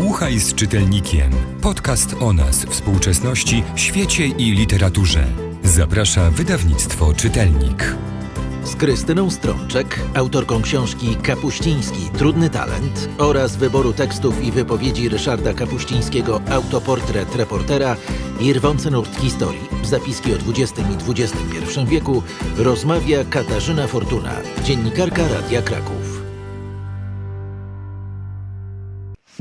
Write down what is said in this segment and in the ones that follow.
Słuchaj z czytelnikiem. Podcast o nas, współczesności, świecie i literaturze. Zaprasza wydawnictwo Czytelnik. Z Krystyną Strączek, autorką książki Kapuściński Trudny Talent oraz wyboru tekstów i wypowiedzi Ryszarda Kapuścińskiego Autoportret reportera i rwący nurt historii, zapiski o XX i XXI wieku, rozmawia Katarzyna Fortuna, dziennikarka Radia Kraków.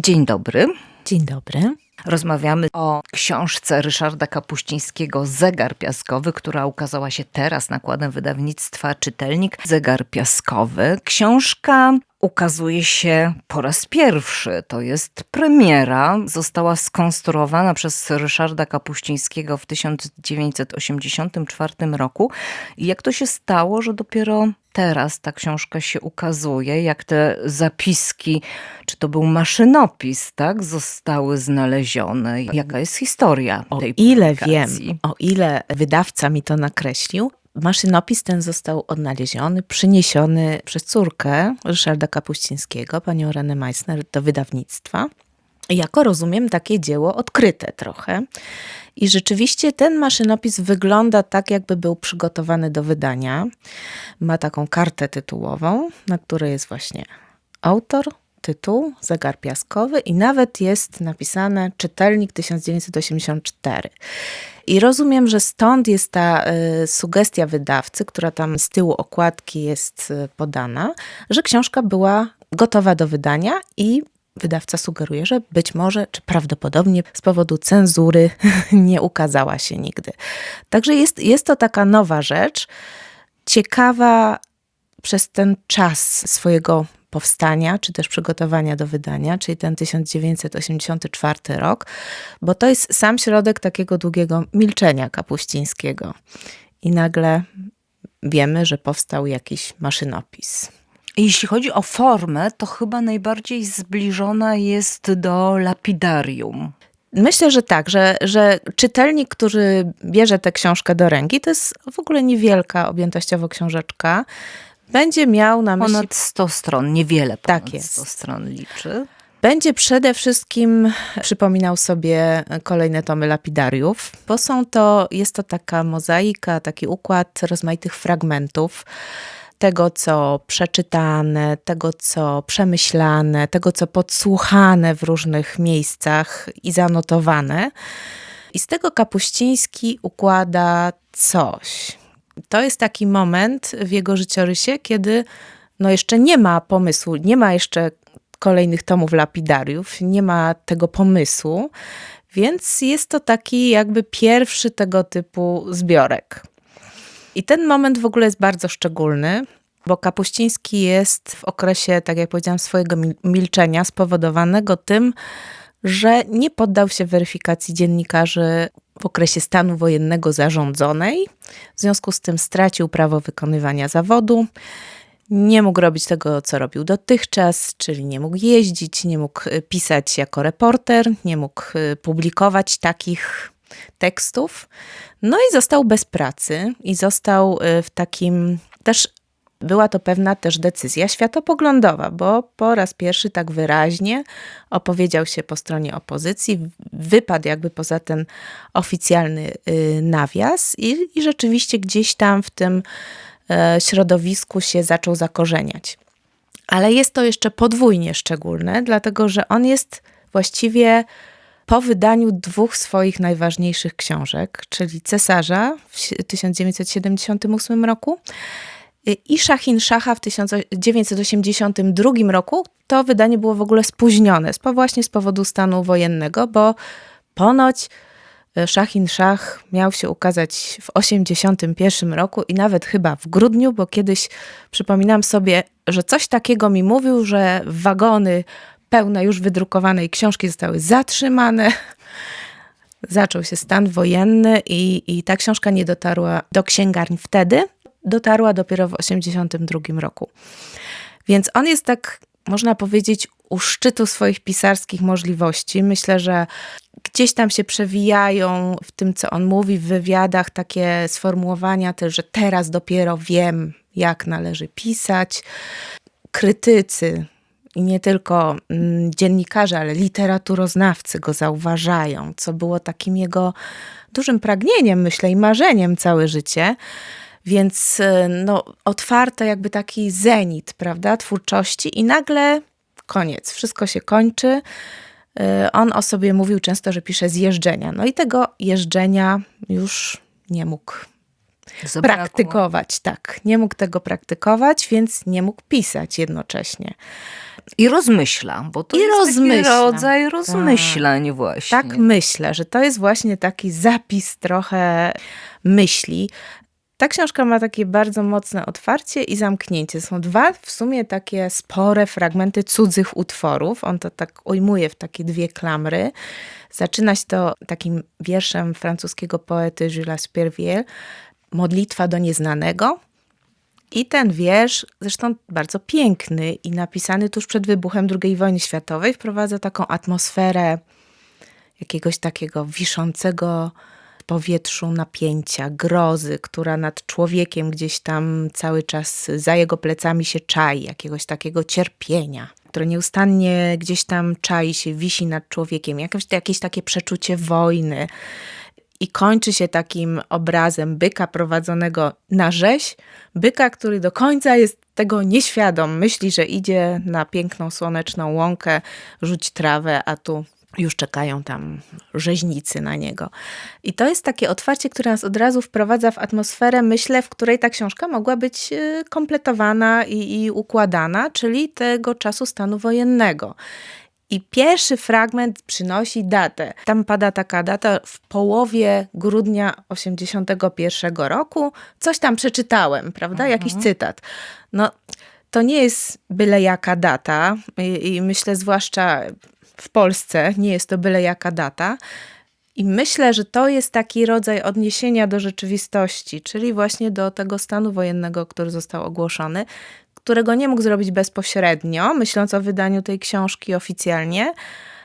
Dzień dobry. Dzień dobry. Rozmawiamy o książce Ryszarda Kapuścińskiego Zegar Piaskowy, która ukazała się teraz nakładem wydawnictwa Czytelnik Zegar Piaskowy. Książka ukazuje się po raz pierwszy. To jest premiera. Została skonstruowana przez Ryszarda Kapuścińskiego w 1984 roku. I jak to się stało, że dopiero teraz ta książka się ukazuje, jak te zapiski, czy to był maszynopis, tak, zostały znalezione? Jaka jest historia O tej ile publikacji? wiem, o ile wydawca mi to nakreślił, maszynopis ten został odnaleziony, przyniesiony przez córkę Ryszarda Kapuścińskiego, panią Renę Meissner, do wydawnictwa. Jako rozumiem, takie dzieło odkryte trochę. I rzeczywiście ten maszynopis wygląda tak, jakby był przygotowany do wydania. Ma taką kartę tytułową, na której jest właśnie autor, tytuł, zegar piaskowy i nawet jest napisane czytelnik 1984. I rozumiem, że stąd jest ta y, sugestia wydawcy, która tam z tyłu okładki jest y, podana, że książka była gotowa do wydania i wydawca sugeruje, że być może, czy prawdopodobnie z powodu cenzury nie ukazała się nigdy. Także jest, jest to taka nowa rzecz, ciekawa przez ten czas swojego powstania, czy też przygotowania do wydania, czyli ten 1984 rok, bo to jest sam środek takiego długiego milczenia kapuścińskiego. I nagle wiemy, że powstał jakiś maszynopis. Jeśli chodzi o formę, to chyba najbardziej zbliżona jest do lapidarium. Myślę, że tak, że, że czytelnik, który bierze tę książkę do ręki, to jest w ogóle niewielka objętościowo książeczka, będzie miał na myśli Ponad 100 stron, niewiele ponad Tak jest. 100 stron liczy. Będzie przede wszystkim przypominał sobie kolejne tomy lapidariów, bo są to, jest to taka mozaika, taki układ rozmaitych fragmentów tego, co przeczytane, tego, co przemyślane, tego, co podsłuchane w różnych miejscach i zanotowane. I z tego Kapuściński układa coś. To jest taki moment w jego życiorysie, kiedy no jeszcze nie ma pomysłu, nie ma jeszcze kolejnych tomów lapidariów, nie ma tego pomysłu, więc jest to taki jakby pierwszy tego typu zbiorek. I ten moment w ogóle jest bardzo szczególny, bo Kapuściński jest w okresie, tak jak powiedziałam, swojego mil- milczenia spowodowanego tym, że nie poddał się weryfikacji dziennikarzy w okresie stanu wojennego zarządzonej. W związku z tym stracił prawo wykonywania zawodu. Nie mógł robić tego, co robił dotychczas, czyli nie mógł jeździć, nie mógł y, pisać jako reporter, nie mógł y, publikować takich tekstów. No i został bez pracy i został y, w takim też była to pewna też decyzja światopoglądowa, bo po raz pierwszy tak wyraźnie opowiedział się po stronie opozycji, wypadł jakby poza ten oficjalny y, nawias i, i rzeczywiście gdzieś tam w tym e, środowisku się zaczął zakorzeniać. Ale jest to jeszcze podwójnie szczególne, dlatego że on jest właściwie po wydaniu dwóch swoich najważniejszych książek, czyli Cesarza w 1978 roku i Szachin Szacha w 1982 roku. To wydanie było w ogóle spóźnione, właśnie z powodu stanu wojennego, bo ponoć e, Szachin Szach miał się ukazać w 1981 roku i nawet chyba w grudniu, bo kiedyś przypominam sobie, że coś takiego mi mówił, że wagony pełne już wydrukowanej książki zostały zatrzymane. Zaczął się stan wojenny i, i ta książka nie dotarła do księgarni wtedy. Dotarła dopiero w 1982 roku. Więc on jest tak, można powiedzieć, u szczytu swoich pisarskich możliwości. Myślę, że gdzieś tam się przewijają w tym, co on mówi w wywiadach, takie sformułowania też, że teraz dopiero wiem, jak należy pisać. Krytycy i nie tylko mm, dziennikarze, ale literaturoznawcy go zauważają, co było takim jego dużym pragnieniem, myślę, i marzeniem całe życie. Więc e, no, otwarto jakby taki zenit, prawda, twórczości i nagle koniec, wszystko się kończy. E, On o sobie mówił często, że pisze z jeżdżenia. No i tego jeżdżenia już nie mógł Zabrakło. praktykować, tak. Nie mógł tego praktykować, więc nie mógł pisać jednocześnie. I rozmyśla, bo to I jest rozmyśla. taki rodzaj rozmyślań właśnie. Tak myślę, że to jest właśnie taki zapis trochę myśli. Ta książka ma takie bardzo mocne otwarcie i zamknięcie. Są dwa w sumie takie spore fragmenty cudzych utworów. On to tak ujmuje w takie dwie klamry. Zaczyna się to takim wierszem francuskiego poety Jules Pierviel, Modlitwa do nieznanego. I ten wiersz, zresztą bardzo piękny i napisany tuż przed wybuchem II wojny światowej, wprowadza taką atmosferę jakiegoś takiego wiszącego w powietrzu napięcia, grozy, która nad człowiekiem gdzieś tam cały czas za jego plecami się czai, jakiegoś takiego cierpienia, które nieustannie gdzieś tam czai się, wisi nad człowiekiem, jakieś, jakieś takie przeczucie wojny. I kończy się takim obrazem byka prowadzonego na rzeź, byka, który do końca jest tego nieświadom. Myśli, że idzie na piękną, słoneczną łąkę, rzuć trawę, a tu już czekają tam rzeźnicy na niego. I to jest takie otwarcie, które nas od razu wprowadza w atmosferę, myślę, w której ta książka mogła być y, kompletowana i, i układana, czyli tego czasu stanu wojennego. I pierwszy fragment przynosi datę. Tam pada taka data w połowie grudnia 81 roku. Coś tam przeczytałem, prawda? Jakiś cytat. No, to nie jest byle jaka data i, i myślę zwłaszcza w Polsce nie jest to byle jaka data. I myślę, że to jest taki rodzaj odniesienia do rzeczywistości, czyli właśnie do tego stanu wojennego, który został ogłoszony, którego nie mógł zrobić bezpośrednio, myśląc o wydaniu tej książki oficjalnie,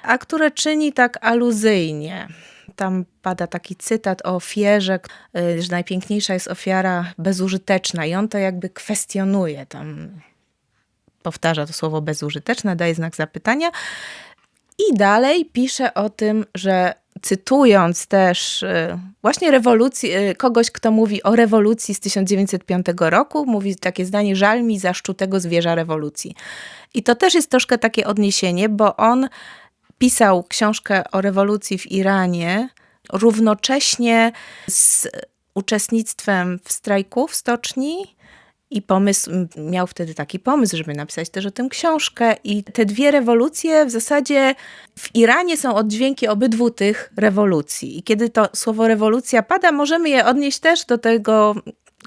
a które czyni tak aluzyjnie. Tam pada taki cytat o ofierze, y, że najpiękniejsza jest ofiara bezużyteczna, i on to jakby kwestionuje. Tam powtarza to słowo bezużyteczne, daje znak zapytania. I dalej pisze o tym, że cytując też y, właśnie rewolucji, y, kogoś, kto mówi o rewolucji z 1905 roku, mówi takie zdanie: Żal mi zaszczutego zwierza rewolucji. I to też jest troszkę takie odniesienie, bo on pisał książkę o rewolucji w Iranie równocześnie z uczestnictwem w strajku w stoczni. I pomysł, miał wtedy taki pomysł, żeby napisać też o tym książkę. I te dwie rewolucje w zasadzie w Iranie są oddźwięki obydwu tych rewolucji. I kiedy to słowo rewolucja pada, możemy je odnieść też do tego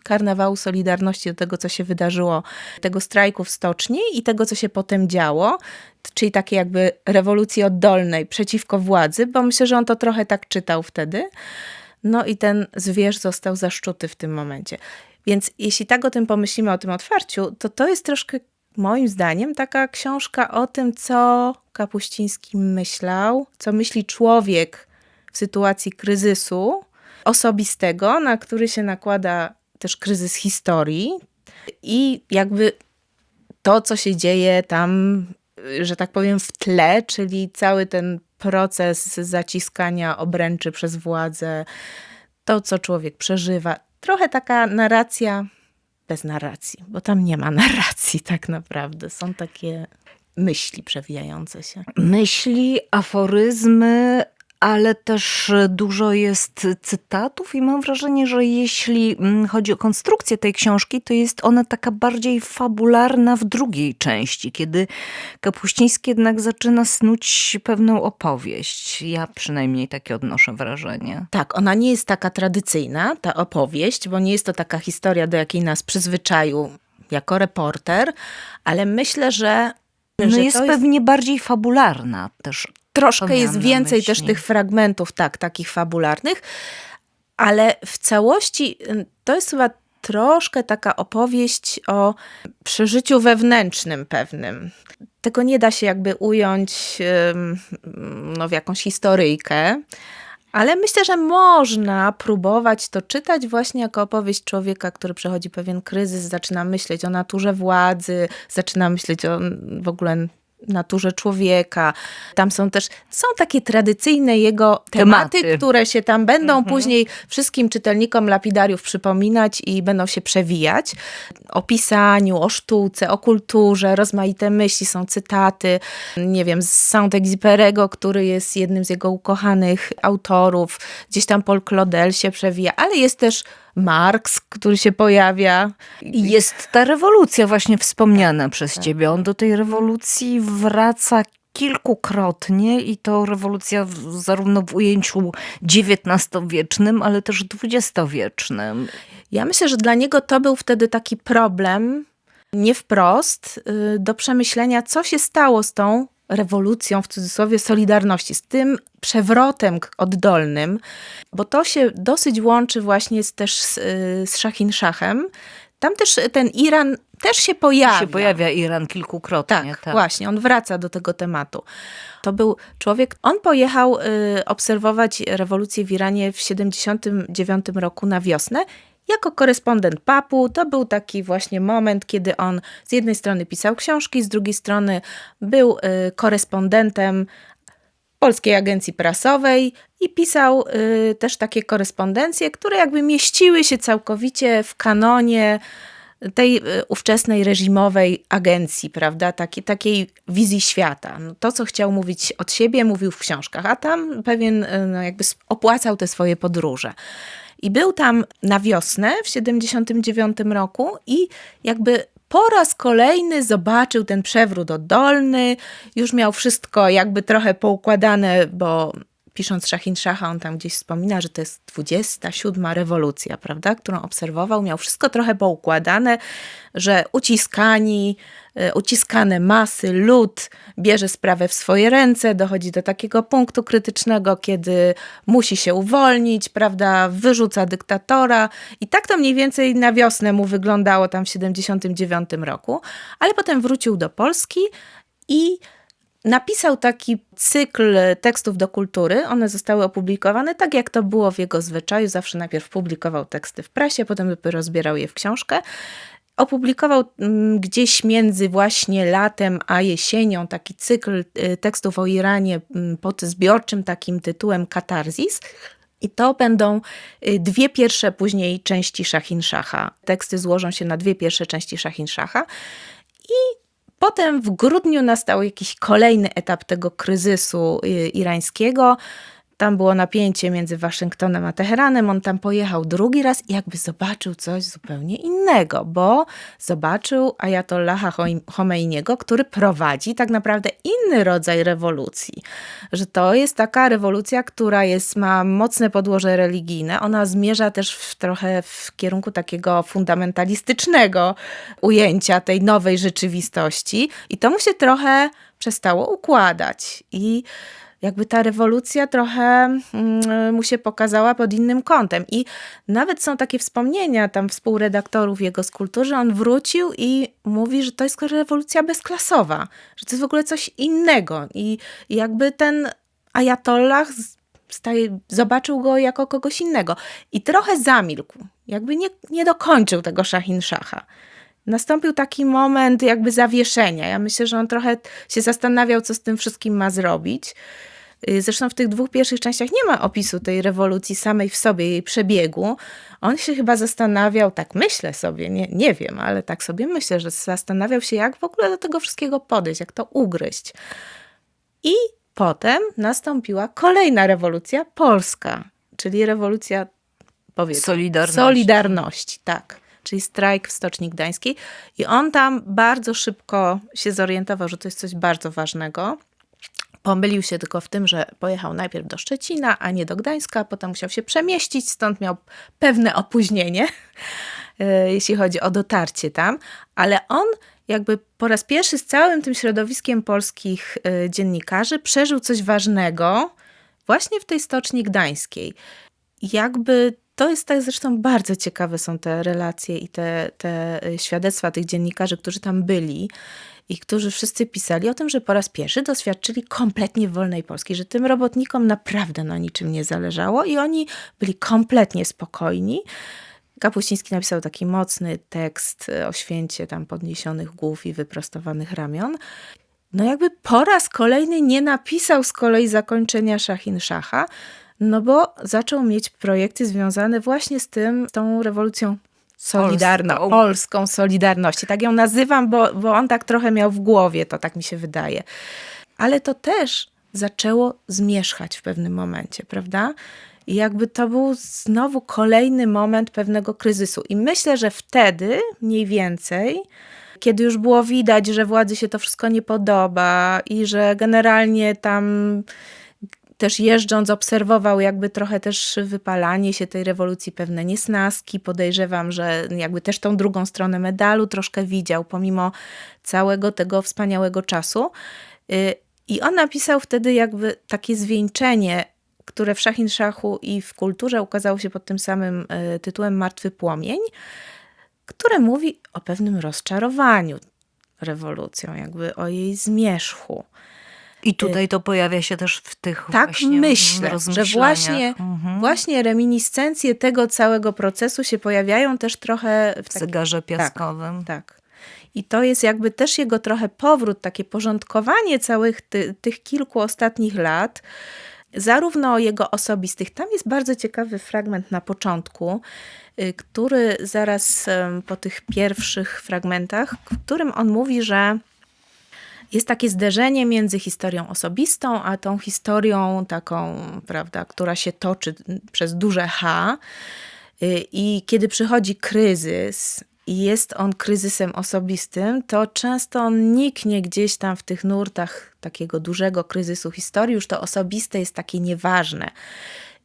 karnawału Solidarności, do tego, co się wydarzyło, tego strajku w stoczni i tego, co się potem działo, czyli takiej jakby rewolucji oddolnej przeciwko władzy, bo myślę, że on to trochę tak czytał wtedy. No i ten zwierz został zaszczuty w tym momencie. Więc jeśli tak o tym pomyślimy, o tym otwarciu, to to jest troszkę moim zdaniem taka książka o tym, co Kapuściński myślał, co myśli człowiek w sytuacji kryzysu osobistego, na który się nakłada też kryzys historii i jakby to, co się dzieje tam, że tak powiem, w tle, czyli cały ten proces zaciskania obręczy przez władzę, to, co człowiek przeżywa. Trochę taka narracja bez narracji, bo tam nie ma narracji tak naprawdę. Są takie myśli przewijające się. Myśli, aforyzmy, ale też dużo jest cytatów i mam wrażenie, że jeśli mm, chodzi o konstrukcję tej książki, to jest ona taka bardziej fabularna w drugiej części, kiedy Kapuściński jednak zaczyna snuć pewną opowieść. Ja przynajmniej takie odnoszę wrażenie. Tak, ona nie jest taka tradycyjna, ta opowieść, bo nie jest to taka historia, do jakiej nas przyzwyczaił jako reporter, ale myślę, że, No jest pewnie bardziej fabularna też. Troszkę jest więcej też tych fragmentów, tak, takich fabularnych, ale w całości y, to jest chyba troszkę taka opowieść o przeżyciu wewnętrznym pewnym. Tego nie da się jakby ująć no, w jakąś historyjkę, ale myślę, że można próbować to czytać właśnie jako opowieść człowieka, który przechodzi pewien kryzys, zaczyna myśleć o naturze władzy, zaczyna myśleć o w ogóle naturze człowieka. Tam są też, są takie tradycyjne jego tematy, Tematy. które się tam będą później wszystkim czytelnikom lapidariów przypominać i będą się przewijać. O pisaniu, o sztuce, o kulturze, rozmaite myśli, są cytaty, nie wiem, z Saint-Exupéry'ego, który jest jednym z jego ukochanych autorów. Gdzieś tam Paul Claudel się przewija, ale jest też Marx, który się pojawia. Jest ta rewolucja właśnie wspomniana przez ciebie. On do tej rewolucji wraca kilkukrotnie i to rewolucja w, zarówno w ujęciu XIX-wiecznym, ale też XX-wiecznym. Ja myślę, że dla niego to był wtedy taki problem, nie wprost, y, do przemyślenia, co się stało z tą rewolucją, w cudzysłowie, Solidarności, z tym przewrotem oddolnym, bo to się dosyć łączy właśnie z, też z, y, z Szachin Szachem. Tam też ten Iran też się pojawia. Się pojawia Iran kilkukrotnie. Tak, właśnie, on wraca do tego tematu. To był człowiek, on pojechał y, obserwować rewolucję w Iranie w 79 roku na wiosnę. Jako korespondent papu, to był taki właśnie moment, kiedy on z jednej strony pisał książki, z drugiej strony był y, korespondentem Polskiej Agencji Prasowej i pisał y, też takie korespondencje, które jakby mieściły się całkowicie w kanonie tej y, ówczesnej reżimowej agencji, prawda, Taki, takiej wizji świata. No, to, co chciał mówić od siebie, mówił w książkach, a tam pewien no, jakby opłacał te swoje podróże. I był tam na wiosnę w 79 roku i jakby po raz kolejny zobaczył ten przewrót oddolny, już miał wszystko jakby trochę poukładane, bo pisząc Szachin Szacha, on tam gdzieś wspomina, że to jest 27 rewolucja, prawda, którą obserwował. Miał wszystko trochę poukładane, że uciskani, y, uciskane masy, lud bierze sprawę w swoje ręce, dochodzi do takiego punktu krytycznego, kiedy musi się uwolnić, prawda, wyrzuca dyktatora i tak to mniej więcej na wiosnę mu wyglądało tam w 79 roku, ale potem wrócił do Polski i napisał taki cykl tekstów do kultury. One zostały opublikowane tak, jak to było w jego zwyczaju. Zawsze najpierw publikował teksty w prasie, potem dopiero zbierał je w książkę. Opublikował mm, gdzieś między właśnie latem a jesienią taki cykl y, tekstów o Iranie mm, pod zbiorczym takim tytułem Katarzis. I to będą y, dwie pierwsze później części Szachin Szacha. Teksty złożą się na dwie pierwsze części Szachin Szacha. Potem w grudniu nastał jakiś kolejny etap tego kryzysu y, irańskiego. Tam było napięcie między Waszyngtonem a Teheranem. On tam pojechał drugi raz i jakby zobaczył coś zupełnie innego, bo zobaczył Ayatollaha Choi- Chomeiniego, który prowadzi tak naprawdę inny rodzaj rewolucji. Że to jest taka rewolucja, która jest, ma mocne podłoże religijne. Ona zmierza też w, trochę w kierunku takiego fundamentalistycznego ujęcia tej nowej rzeczywistości. I to mu się trochę przestało układać. I jakby ta rewolucja trochę mm, mu się pokazała pod innym kątem. I nawet są takie wspomnienia tam współredaktorów jego że on wrócił i mówi, że to jest rewolucja bezklasowa, że to jest w ogóle coś innego. I, jakby ten Ayatollah z- staje, zobaczył go jako kogoś innego. I trochę zamilkł, jakby nie, nie dokończył tego Szahin Szacha. Nastąpił taki moment jakby zawieszenia. Ja myślę, że on trochę się zastanawiał, co z tym wszystkim ma zrobić. Y, Zresztą w tych dwóch pierwszych częściach nie ma opisu tej rewolucji samej w sobie, jej przebiegu. On się chyba zastanawiał, tak myślę sobie, nie, nie wiem, ale tak sobie myślę, że zastanawiał się, jak w ogóle do tego wszystkiego podejść, jak to ugryźć. I potem nastąpiła kolejna rewolucja polska, czyli rewolucja powiedzmy, Solidarności. Solidarności, tak. Czyli strajk w Stoczni Gdańskiej. I on tam bardzo szybko się zorientował, że to jest coś bardzo ważnego. Pomylił się tylko w tym, że pojechał najpierw do Szczecina, a nie do Gdańska, potem musiał się przemieścić, stąd miał pewne opóźnienie, e, jeśli chodzi o dotarcie tam. Ale on jakby po raz pierwszy z całym tym środowiskiem polskich e, dziennikarzy przeżył coś ważnego właśnie w tej Stoczni Gdańskiej jakby to jest tak zresztą bardzo ciekawe są te relacje i te, te y, świadectwa tych dziennikarzy, którzy tam byli i którzy wszyscy pisali o tym, że po raz pierwszy doświadczyli kompletnie wolnej Polski, że tym robotnikom naprawdę na niczym nie zależało i oni byli kompletnie spokojni. Kapuściński napisał taki mocny tekst y, o święcie tam podniesionych głów i wyprostowanych ramion. no jakby po raz kolejny nie napisał z kolei zakończenia Szachin Szacha, no bo zaczął mieć projekty związane właśnie z tym, z tą rewolucją solidarną, Polską. polską solidarności. Tak ją nazywam, bo, bo on tak trochę miał w głowie, to tak mi się wydaje. Ale to też zaczęło zmierzchać w pewnym momencie, prawda? I jakby to był znowu kolejny moment pewnego kryzysu. I myślę, że wtedy mniej więcej, kiedy już było widać, że władzy się to wszystko nie podoba i że generalnie tam też jeżdżąc obserwował jakby trochę też wypalanie się tej rewolucji, pewne niesnaski. Podejrzewam, że jakby też tą drugą stronę medalu troszkę widział, pomimo całego tego wspaniałego czasu. Y, I on napisał wtedy jakby takie zwieńczenie, które w Szachin Szachu i w kulturze ukazało się pod tym samym y, tytułem Martwy Płomień, które mówi o pewnym rozczarowaniu rewolucją, jakby o jej zmierzchu. I tutaj to pojawia się też w tych Tak właśnie myślę, że właśnie, Mhm. właśnie reminiscencje tego całego procesu się pojawiają też trochę w w takim zegarze piaskowym. tak. I to jest jakby też jego trochę powrót, takie porządkowanie całych ty, tych kilku ostatnich lat, zarówno jego osobistych. Tam jest bardzo ciekawy fragment na początku, y, który zaraz po tych pierwszych fragmentach, w którym on mówi, że jest takie zderzenie między historią osobistą, a tą historią taką, prawda, która się toczy przez duże H. Y, I kiedy przychodzi kryzys i jest on kryzysem osobistym, to często on niknie gdzieś tam w tych nurtach takiego dużego kryzysu historii, już to osobiste jest takie nieważne.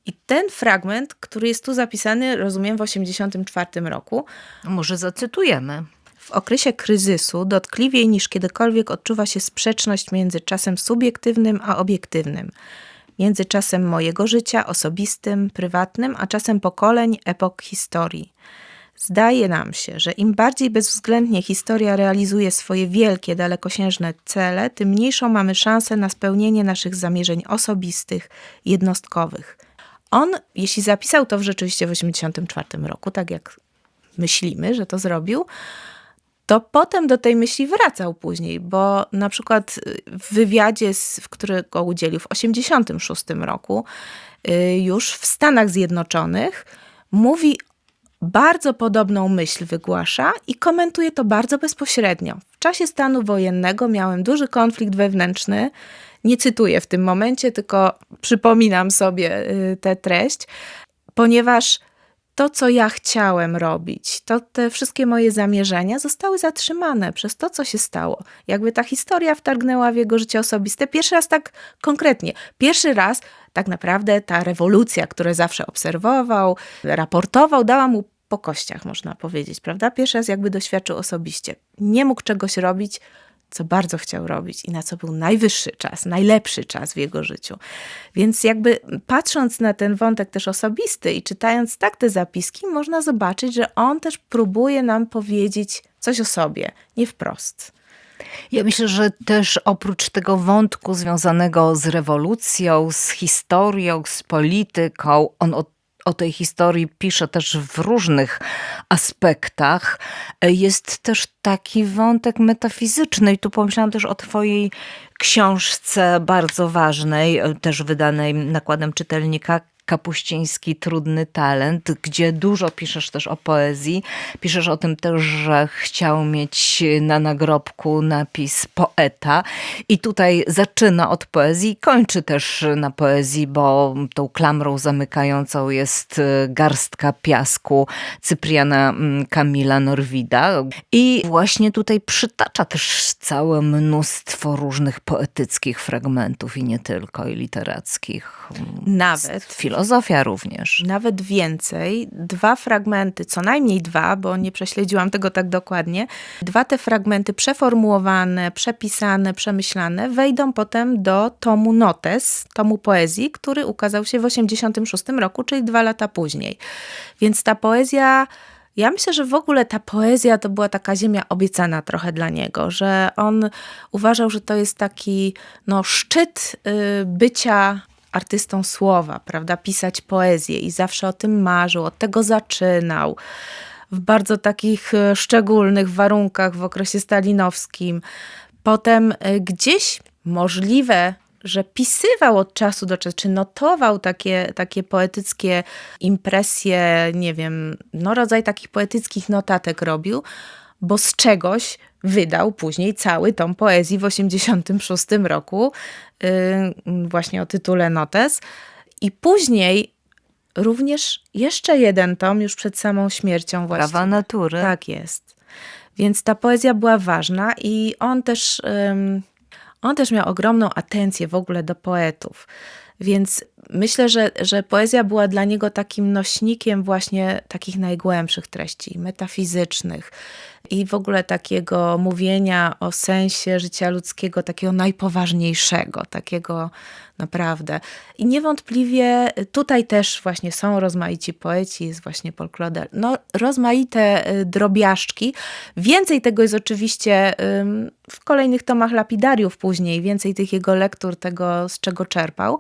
I ten fragment, który jest tu zapisany, rozumiem, w 1984 roku, Może zacytujemy. W okresie kryzysu dotkliwiej niż kiedykolwiek odczuwa się sprzeczność między czasem subiektywnym a obiektywnym, między czasem mojego życia osobistym, prywatnym, a czasem pokoleń, epok historii. Zdaje nam się, że im bardziej bezwzględnie historia realizuje swoje wielkie, dalekosiężne cele, tym mniejszą mamy szansę na spełnienie naszych zamierzeń osobistych, jednostkowych. On, jeśli zapisał to w rzeczywiście w 1984 roku, tak jak myślimy, że to zrobił, to potem do tej myśli wracał później, bo na przykład w wywiadzie, w którego udzielił w 1986 roku, y, już w Stanach Zjednoczonych, mówi bardzo podobną myśl wygłasza i komentuje to bardzo bezpośrednio. W czasie stanu wojennego miałem duży konflikt wewnętrzny. Nie cytuję w tym momencie, tylko przypominam sobie y, tę treść, ponieważ to, co ja chciałem robić, to te wszystkie moje zamierzenia zostały zatrzymane przez to, co się stało. Jakby ta historia wtargnęła w jego życie osobiste. Pierwszy raz tak konkretnie. Pierwszy raz tak naprawdę ta rewolucja, którą zawsze obserwował, raportował, dała mu po kościach, można powiedzieć, prawda? Pierwszy raz jakby doświadczył osobiście. Nie mógł czegoś robić, co bardzo chciał robić i na co był najwyższy czas, najlepszy czas w jego życiu. Więc jakby patrząc na ten wątek też osobisty i czytając tak te zapiski, można zobaczyć, że on też próbuje nam powiedzieć coś o sobie, nie wprost. Ja myślę, że też oprócz tego wątku związanego z rewolucją, z historią, z polityką, on o, o tej historii pisze też w różnych aspektach. Jest też taki wątek metafizyczny i tu pomyślałam też o twojej książce bardzo ważnej, też wydanej nakładem czytelnika Kapuściński Trudny Talent, gdzie dużo piszesz też o poezji. Piszesz o tym też, że chciał mieć na nagrobku napis poeta i tutaj zaczyna od poezji, kończy też na poezji, bo tą klamrą zamykającą jest y, garstka piasku Cypriana mm, Kamila Norwida i właśnie tutaj przytacza też całe mnóstwo różnych poetyckich fragmentów i nie tylko, i literackich. Nawet. Filozofia również. Nawet więcej, dwa fragmenty, co najmniej dwa, bo nie prześledziłam tego tak dokładnie, dwa te fragmenty przeformułowane, przepisane, przemyślane wejdą potem do tomu Notes, tomu poezji, który ukazał się w 1986 roku, czyli dwa lata później. Więc ta poezja ja myślę, że w ogóle ta poezja to była taka ziemia obiecana trochę dla niego, że on uważał, że to jest taki no, szczyt y, bycia artystą słowa, prawda? Pisać poezję i zawsze o tym marzył, od tego zaczynał. W bardzo takich e, szczególnych warunkach w okresie stalinowskim. Potem y, gdzieś możliwe, że pisywał od czasu do czasu, czy notował takie, takie poetyckie impresje, nie wiem, no rodzaj takich poetyckich notatek robił, bo z czegoś wydał później cały tom poezji w 86 roku, yy, właśnie o tytule Notes. I później również jeszcze jeden tom, już przed samą śmiercią właśnie. Prawa natury. Tak jest. Więc ta poezja była ważna i on też, on też miał ogromną atencję w ogóle do poetów. Więc myślę, że, że poezja była dla niego takim nośnikiem właśnie takich najgłębszych treści, metafizycznych i w ogóle takiego mówienia o sensie życia ludzkiego, takiego najpoważniejszego, takiego naprawdę. I niewątpliwie tutaj też właśnie są rozmaici poeci, jest właśnie Paul Claudel. No, rozmaite y, drobiażdżki. Więcej tego jest oczywiście w kolejnych tomach lapidariów później, więcej tych jego lektur, tego z czego czerpał,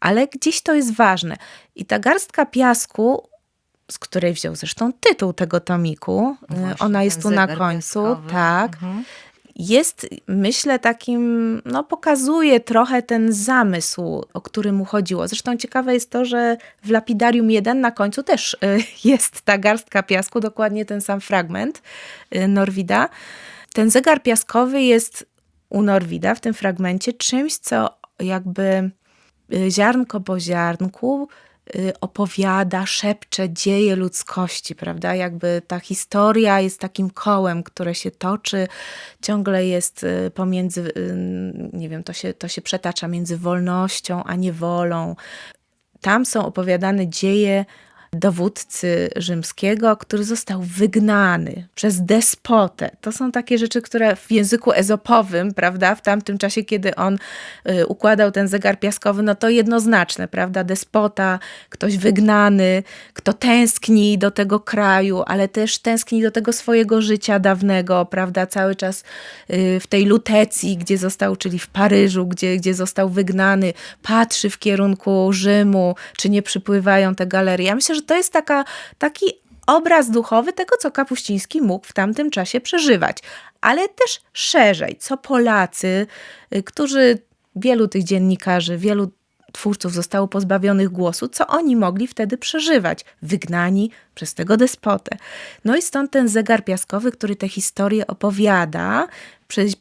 ale gdzieś to jest ważne. I ta garstka piasku, z której wziął zresztą tytuł tego tomiku, y, Właśnie, ona jest tu na końcu, tak Mhm. jest, myślę, takim, no pokazuje trochę ten zamysł, o który mu chodziło. Zresztą ciekawe jest to, że w Lapidarium 1 na końcu też y, jest ta garstka piasku, dokładnie ten sam fragment y, Norwida. Ten zegar piaskowy jest u Norwida w tym fragmencie czymś, co jakby ziarnko po ziarnku opowiada, szepcze dzieje ludzkości, prawda? Jakby ta historia jest takim kołem, które się toczy, ciągle jest y, pomiędzy, y, nie wiem, to się, to się przetacza między wolnością a niewolą. Tam są opowiadane dzieje dowódcy rzymskiego, który został wygnany przez despotę. To są takie rzeczy, które w języku ezopowym, prawda, w tamtym czasie, kiedy on y, układał ten zegar piaskowy, no to jednoznaczne, prawda, despota, ktoś wygnany, kto tęskni do tego kraju, ale też tęskni do tego swojego życia dawnego, prawda, cały czas y, w tej lutecji, gdzie został, czyli w Paryżu, gdzie, gdzie został wygnany, patrzy w kierunku Rzymu, czy nie przypływają te galerie. Ja myślę, że to jest taka, taki obraz duchowy tego, co Kapuściński mógł w tamtym czasie przeżywać. Ale też szerzej, co Polacy, y, którzy, wielu tych dziennikarzy, wielu twórców zostało pozbawionych głosu, co oni mogli wtedy przeżywać, wygnani przez tego despotę. No i stąd ten zegar piaskowy, który tę historię opowiada,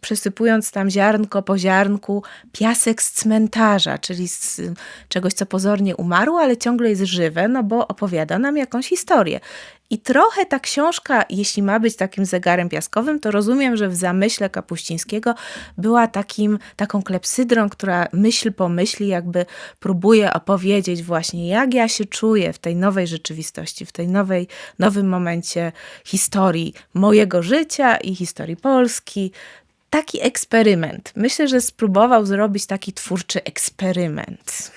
przesypując tam ziarnko po ziarnku piasek z cmentarza, czyli z czegoś, co pozornie umarło, ale ciągle jest żywe, no bo opowiada nam jakąś historię. I trochę ta książka, jeśli ma być takim zegarem piaskowym, to rozumiem, że w zamyśle Kapuścińskiego była takim, taką klepsydrą, która myśl po myśli jakby próbuje opowiedzieć właśnie, jak ja się czuję w tej nowej rzeczywistości, w tej nowej, nowym momencie historii mojego życia i historii Polski. Taki eksperyment. Myślę, że spróbował zrobić taki twórczy eksperyment.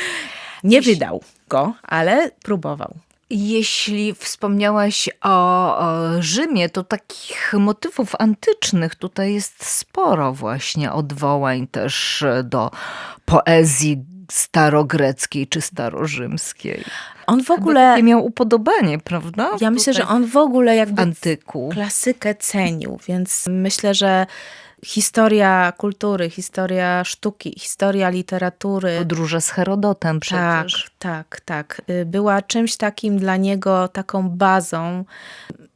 Nie wydał go, ale próbował. Jeśli wspomniałaś o, o Rzymie, to takich motywów antycznych tutaj jest sporo właśnie odwołań też do poezji starogreckiej czy starorzymskiej. On w ogóle, miał upodobanie, prawda? ja myślę, że on w ogóle jakby antyku. klasykę cenił, więc myślę, że historia kultury, historia sztuki, historia literatury. Podróże z Herodotem Tak, przecież. tak, tak. Y, Była czymś takim dla niego, taką bazą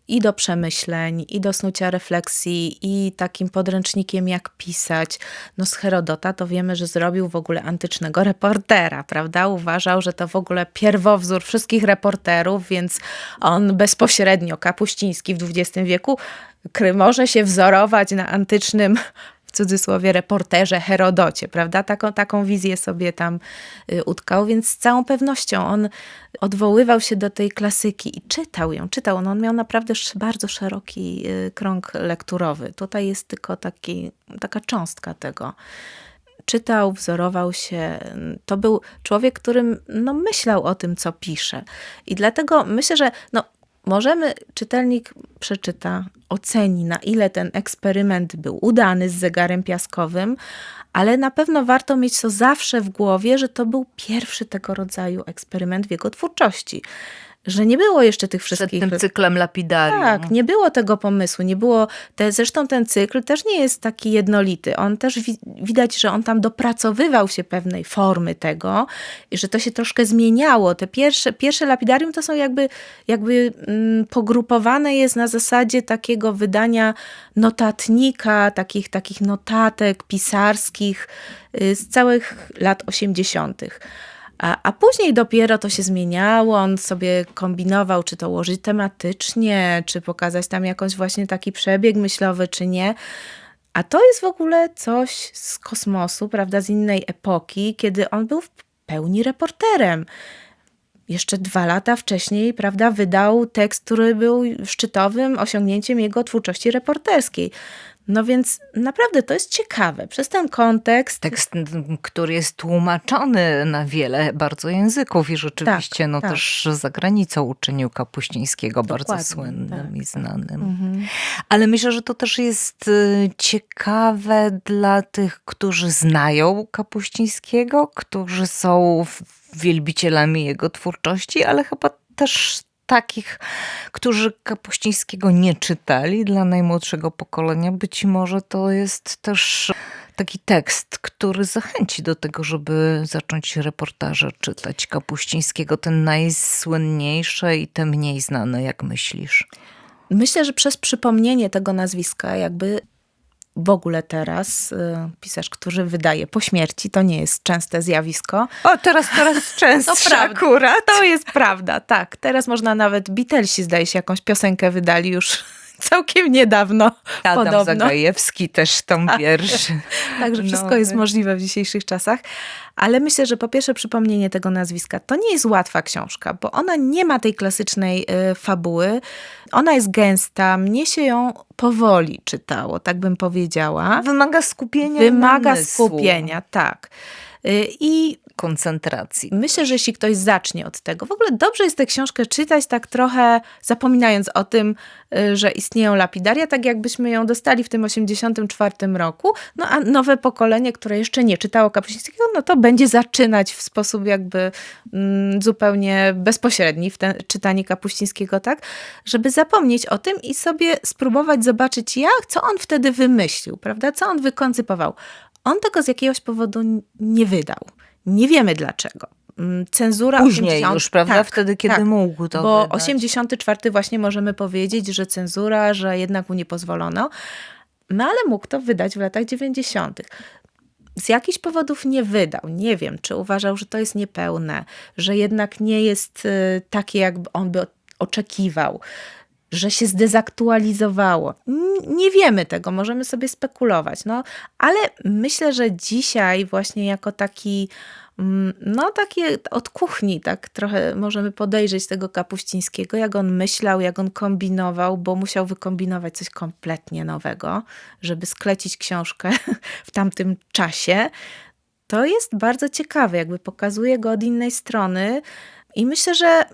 i do przemyśleń, i do snucia refleksji, i takim podręcznikiem, jak pisać. No z Herodota to wiemy, że zrobił w ogóle antycznego reportera, prawda? Uważał, że to w ogóle pierwowzór wszystkich reporterów, więc on bezpośrednio, Kapuściński w XX wieku, może się wzorować na antycznym w cudzysłowie reporterze Herodocie, prawda? Taką, taką wizję sobie tam y, utkał, więc z całą pewnością on odwoływał się do tej klasyki i czytał ją, czytał. On, on miał naprawdę bardzo szeroki y, krąg lekturowy. Tutaj jest tylko taki, taka cząstka tego. Czytał, wzorował się. To był człowiek, którym no, myślał o tym, co pisze. I dlatego myślę, że no, możemy, czytelnik przeczyta, oceni, na ile ten eksperyment był udany z zegarem piaskowym, ale na pewno warto mieć to zawsze w głowie, że to był pierwszy tego rodzaju eksperyment w jego twórczości. Że nie było jeszcze tych Przed wszystkich... tym cyklem lapidarium. Tak, nie było tego pomysłu, nie było. Te, zresztą ten cykl też nie jest taki jednolity. On też wi- widać, że on tam dopracowywał się pewnej formy tego i że to się troszkę zmieniało. Te pierwsze, pierwsze lapidarium to są jakby, jakby mm, pogrupowane jest na zasadzie takiego wydania notatnika, takich, takich notatek pisarskich y, z całych lat 80. A, a później dopiero to się zmieniało, on sobie kombinował, czy to ułożyć tematycznie, czy pokazać tam jakąś właśnie taki przebieg myślowy, czy nie. A to jest w ogóle coś z kosmosu, prawda, z innej epoki, kiedy on był w pełni reporterem. Jeszcze dwa lata wcześniej, prawda, wydał tekst, który był szczytowym osiągnięciem jego twórczości reporterskiej. No więc naprawdę to jest ciekawe. Przez ten kontekst Tekst, który jest tłumaczony na wiele bardzo języków i rzeczywiście Tak, no tak. też za granicą uczynił Kapuścińskiego bardzo Dokładnie, słynnym tak, i znanym. Mhm. Ale myślę, że to też jest y, ciekawe dla tych, którzy znają Kapuścińskiego, którzy są wielbicielami jego twórczości, ale chyba też takich, którzy Kapuścińskiego nie czytali dla najmłodszego pokolenia. Być może to jest też taki tekst, który zachęci do tego, żeby zacząć reportaże czytać Kapuścińskiego, ten najsłynniejszy i te mniej znane, jak myślisz? Myślę, że przez przypomnienie tego nazwiska, jakby w ogóle teraz y, pisarz, który wydaje po śmierci, to nie jest częste zjawisko. O, teraz, teraz częstsze prawda. akurat. To jest prawda, tak. Teraz można nawet Beatlesi, zdaje się, jakąś piosenkę wydali już całkiem niedawno. Adam podobno. Zagajewski też tam wiersz. Także No, wszystko jest tak. możliwe w dzisiejszych czasach. Ale myślę, że po pierwsze przypomnienie tego nazwiska to nie jest łatwa książka, bo ona nie ma tej klasycznej y, fabuły. Ona jest gęsta, mnie się ją powoli czytało, tak bym powiedziała. Wymaga skupienia Wymaga namysłu, skupienia, tak. Y, I koncentracji. Myślę, że jeśli ktoś zacznie od tego, w ogóle dobrze jest tę książkę czytać tak trochę zapominając o tym, y, że istnieją lapidaria, tak jakbyśmy ją dostali w tym 84 roku, no a nowe pokolenie, które jeszcze nie czytało Kapuścińskiego, no to będzie zaczynać w sposób jakby mm, zupełnie bezpośredni w ten, czytanie Kapuścińskiego, tak, żeby zapomnieć o tym i sobie spróbować zobaczyć, jak, co on wtedy wymyślił, prawda, co on wykoncypował. On tego z jakiegoś powodu nie wydał. Nie wiemy dlaczego. Mm, Cenzura Później 80 już, prawda? Tak, Wtedy, kiedy tak. mógł to Bo wydać. 84 właśnie możemy powiedzieć, że cenzura, że jednak mu nie pozwolono. No ale mógł to wydać w latach 90. Z jakichś powodów nie wydał. Nie wiem, czy uważał, że to jest niepełne, że jednak nie jest y, takie, jakby on by oczekiwał, że się zdezaktualizowało. Nie wiemy tego, możemy sobie spekulować. No, ale myślę, że dzisiaj właśnie jako taki mm, no takie od kuchni, tak trochę możemy podejrzeć tego Kapuścińskiego, jak on myślał, jak on kombinował, bo musiał wykombinować coś kompletnie nowego, żeby sklecić książkę w tamtym czasie. To jest bardzo ciekawe, jakby pokazuje go od innej strony i myślę, że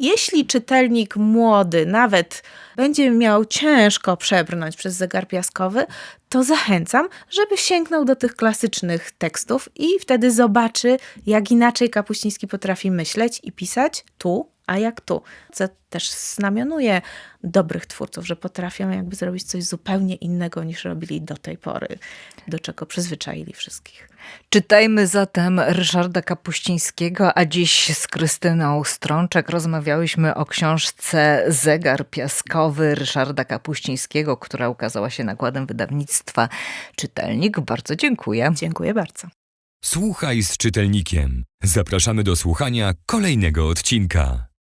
jeśli czytelnik młody nawet będzie miał ciężko przebrnąć przez zegar piaskowy, to zachęcam, żeby sięgnął do tych klasycznych tekstów i wtedy zobaczy, jak inaczej Kapuściński potrafi myśleć i pisać tu, a jak tu. Co też znamionuje dobrych twórców, że potrafią jakby zrobić coś zupełnie innego niż robili do tej pory, do czego przyzwyczaili wszystkich. Czytajmy zatem Ryszarda Kapuścińskiego, a dziś z Krystyną Strączek rozmawiałyśmy o książce Zegar Piaskowy Ryszarda Kapuścińskiego, która ukazała się nakładem wydawnictwa Czytelnik. Bardzo dziękuję. Dziękuję bardzo. Słuchaj z czytelnikiem. Zapraszamy do słuchania kolejnego odcinka.